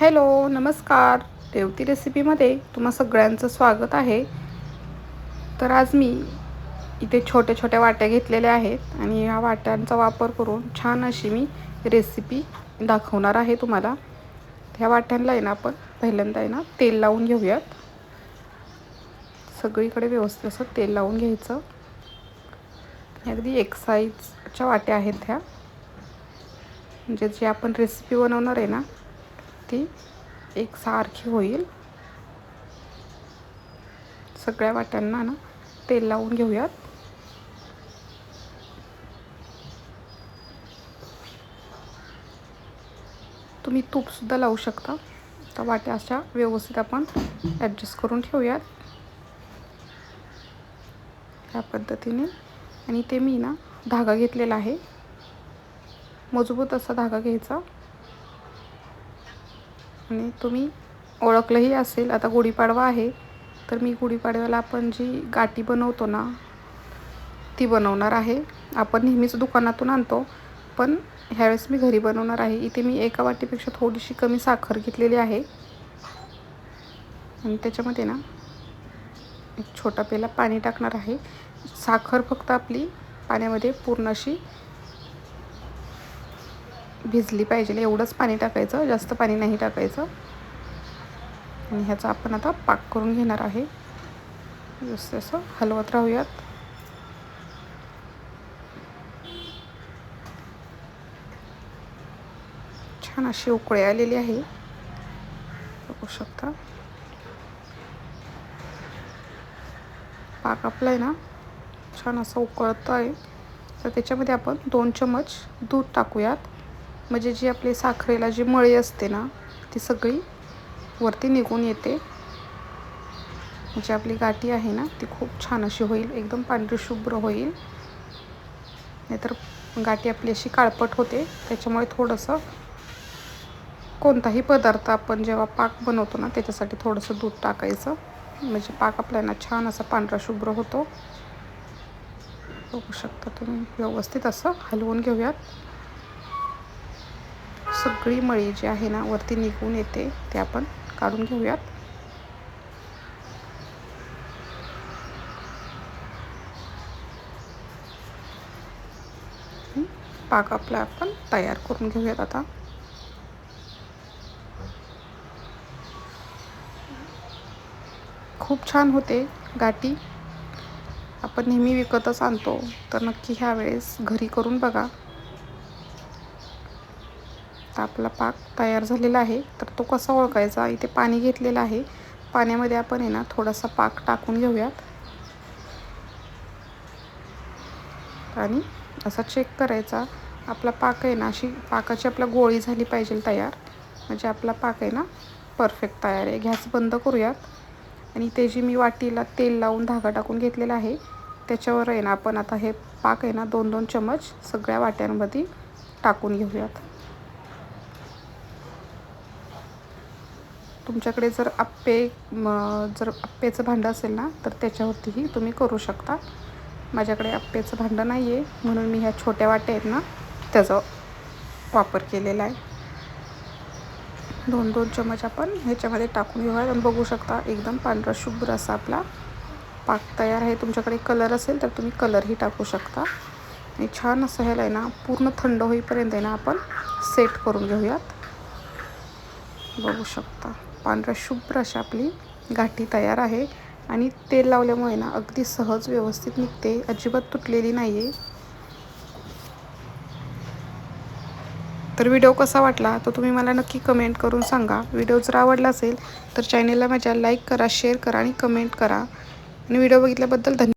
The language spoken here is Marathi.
हॅलो नमस्कार. देवती रेसिपीमध्ये तुम्हा सगळ्यांचं स्वागत आहे. तर आज मी इथे छोट्या छोट्या वाट्या घेतलेल्या आहेत आणि ह्या वाट्यांचा वापर करून छान अशी मी रेसिपी दाखवणार आहे तुम्हाला. ह्या वाट्यांना आहे ना आपण पहिल्यांदा आहे ना तेल लावून घेऊयात. सगळीकडे व्यवस्थित असं तेल लावून घ्यायचं. अगदी एक साईजच्या वाट्या आहेत ह्या. म्हणजे जे आपण रेसिपी बनवणार आहे ना ती एकसारखी होईल. सगळ्या वाट्यांना ना तेल लावून घेऊयात. तुम्ही तूपसुद्धा लावू शकता. तर वाट्या अशा व्यवस्थित आपण ॲडजस्ट करून ठेवूयात. ह्या पद्धतीने. आणि ते मी ना धागा घेतलेला आहे. मजबूत असा धागा घ्यायचा. आणि तुम्ही ओळखलंही असेल आता गुढीपाडवा आहे तर मी गुढीपाडव्याला आपण जी गाठी बनवतो ना ती बनवणार आहे. आपण नेहमीच दुकानातून आणतो पण ह्यावेळेस मी घरी बनवणार आहे. इथे मी एका वाटीपेक्षा थोडीशी कमी साखर घेतलेली आहे. आणि त्याच्यामध्ये ना एक छोटा पेला पाणी टाकणार आहे. साखर फक्त आपली पाण्यामध्ये पूर्ण अशी भिजली पाहिजे. एवढंच पाणी टाकायचं जास्त पाणी नाही टाकायचं. आणि ह्याचा आपण आता पाक करून घेणार आहे. जसं जसं हलवत राहूयात. छान अशी उकळी आलेली आहे. बघू शकता. पाक आपला आहे ना. छान असं उकळतं आहे. तर त्याच्यामध्ये आपण दोन चमच दूध टाकूयात. म्हणजे जी आपली साखरेला जी मळी असते ना ती सगळी वरती निघून येते. म्हणजे आपली गाठी आहे ना ती खूप छान अशी होईल एकदम पांढरी शुभ्र होईल. नाहीतर गाठी आपली अशी काळपट होते त्याच्यामुळे थोडंसं कोणताही पदार्थ आपण जेव्हा पाक बनवतो ना त्याच्यासाठी थोडंसं दूध टाकायचं. म्हणजे पाक आपल्याला छान असा पांढरा शुभ्र होतो. बघू शकता तुम्ही व्यवस्थित असं हलवून घेऊयात. सगळी मळी जी आहे ना वरती निघून येते. ते आपण काढून घेऊयात. पाक आपला आपण तयार करून घेऊयात आता. खूप छान होते गाठी. आपण नेहमी विकतच आणतो. तर नक्की ह्या वेळेस घरी करून बघा. आता आपला पाक तयार झालेला आहे. तर तो कसा ओळखायचा? इथे पाणी घेतलेलं आहे. पाण्यामध्ये आपण आहे ना थोडासा पाक टाकून घेऊयात. आणि असा चेक करायचा. आपला पाक आहे ना अशी पाकाची आपला गोळी झाली पाहिजे तयार. म्हणजे आपला पाक आहे ना परफेक्ट तयार आहे. गॅस बंद करूयात. आणि ते जी मी वाटीला तेल लावून धागा टाकून घेतलेला आहे त्याच्यावर आहे ना आपण आता हे पाक आहे ना दोन दोन चमच सगळ्या वाट्यांमध्ये टाकून घेऊयात. तुमच्याकडे जर आप्पे जर आप्पेचं भांडं असेल ना तर त्याच्यावरतीही तुम्ही करू शकता. माझ्याकडे आप्पेचं भांडं नाही आहे म्हणून मी ह्या छोट्या वाट्या आहेत ना त्याचा वापर केलेला आहे. दोन दोन चमच आपण ह्याच्यामध्ये टाकून घेऊया आणि बघू शकता एकदम पांढरा शुभ्र असा आपला पाक तयार आहे. तुमच्याकडे कलर असेल तर तुम्ही कलरही टाकू शकता. आणि छान असं ह्याला आहे ना पूर्ण थंड होईपर्यंत आहे ना आपण सेट करून घेऊयात. बघू शकता. पांढऱ्या शुभ्र अशी आपली गाठी तयार आहे. आणि तेल लावल्यामुळे ना अगदी सहज व्यवस्थित निघते. अजिबात तुटलेली नाही आहे तर व्हिडिओ कसा वाटला तो तुम्ही मला नक्की कमेंट करून सांगा. व्हिडिओ जर आवडला असेल तर चॅनेलला माझ्या लाईक करा शेअर करा आणि कमेंट करा. आणि व्हिडिओ बघितल्याबद्दल धन्यवाद.